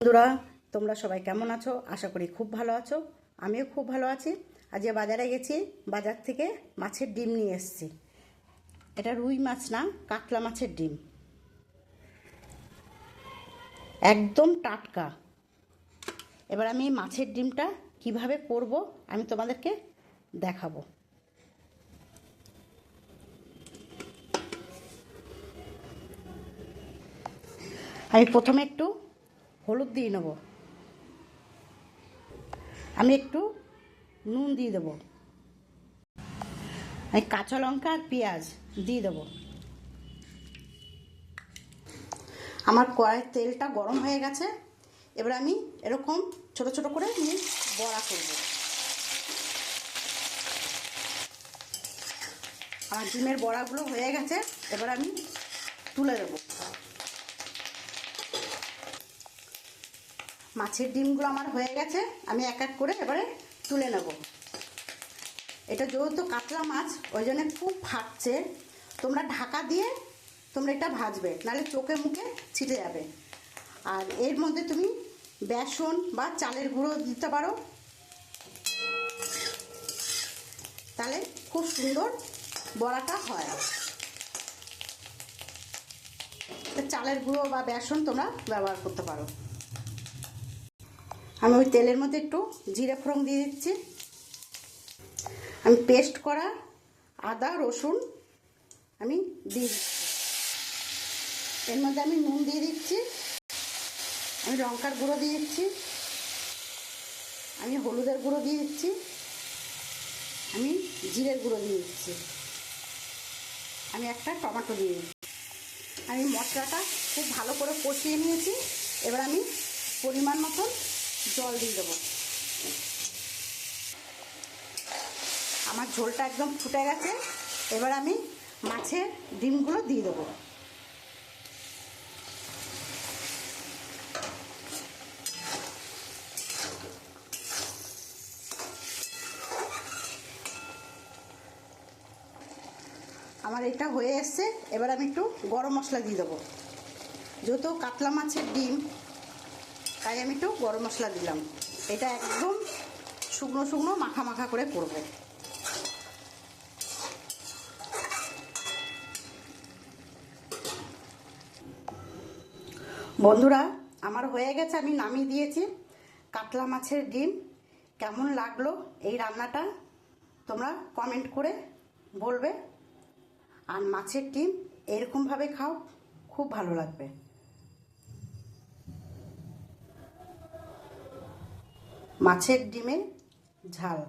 বন্ধুরা, তোমরা সবাই কেমন আছো? আশা করি খুব ভালো আছো। আমিও খুব ভালো আছি। আজকে বাজারে গেছি, বাজার থেকে মাছের ডিম নিয়ে এসেছি। এটা রুই মাছ না, কাতলা মাছের ডিম। একদম টাটকা। এবার আমি মাছের ডিমটা কীভাবে করব, আমি তোমাদেরকে দেখাবো। আমি প্রথমে একটু হলুদ দিয়ে নেব। আমি একটু নুন দিয়ে দেবো। আমি কাঁচা লঙ্কা আর পেঁয়াজ দিয়ে দেবো। আমার কড়াইয়ের তেলটা গরম হয়ে গেছে। এবার আমি এরকম ছোট ছোট করে আমি বড়া করব। আমার ডিমের বড়াগুলো হয়ে গেছে। এবার আমি তুলে দেবো। মাছের ডিমগুলো আমার হয়ে গেছে, আমি এক এক করে এবারে তুলে নেব। এটা যেহেতু কাতলা মাছ, ওই জন্য খুব ফাটছে। তোমরা ঢাকা দিয়ে তোমরা এটা ভাজবে, নাহলে চোখে মুখে ছিটে যাবে। আর এর মধ্যে তুমি বেসন বা চালের গুঁড়ো দিতে পারো। তাহলে খুব সুন্দর বড়াটা হয়। চালের গুঁড়ো বা বেসন তোমরা ব্যবহার করতে পারো। আমি ওই তেলের মধ্যে একটু জিরে ফোড়ন দিয়ে দিচ্ছি। আমি পেস্ট করা আদা, রসুন আমি দিয়ে এর মধ্যে আমি নুন দিয়ে দিচ্ছি। আমি লঙ্কার গুঁড়ো দিয়ে দিচ্ছি। আমি হলুদের গুঁড়ো দিয়ে দিচ্ছি। আমি জিরের গুঁড়ো দিয়ে দিচ্ছি। আমি একটা টমেটো দিয়ে দিচ্ছি। আমি মশলাটা খুব ভালো করে কষিয়ে নিয়েছি। এবার আমি পরিমাণ মতন জল দিয়ে দেবো। আমার ঝোলটা একদম ফুটে গেছে। এবার আমি মাছের ডিমগুলো দিয়ে দেবো। আমার এটা হয়ে এসছে। এবার আমি একটু গরম মশলা দিয়ে দেবো। যেহেতু কাতলা মাছের ডিম তাই আমি একটু গরম মশলা দিলাম। এটা একদম শুকনো শুকনো মাখা মাখা করে করব। বন্ধুরা, আমার হয়ে গেছে, আমি নামিয়ে দিয়েছি। কাতলা মাছের ডিম, কেমন লাগল এই রান্নাটা তোমরা কমেন্ট করে বলবে। আর মাছের ডিম এরকমভাবে খাও, খুব ভালো লাগবে। মাছের ডিমের ঝাল।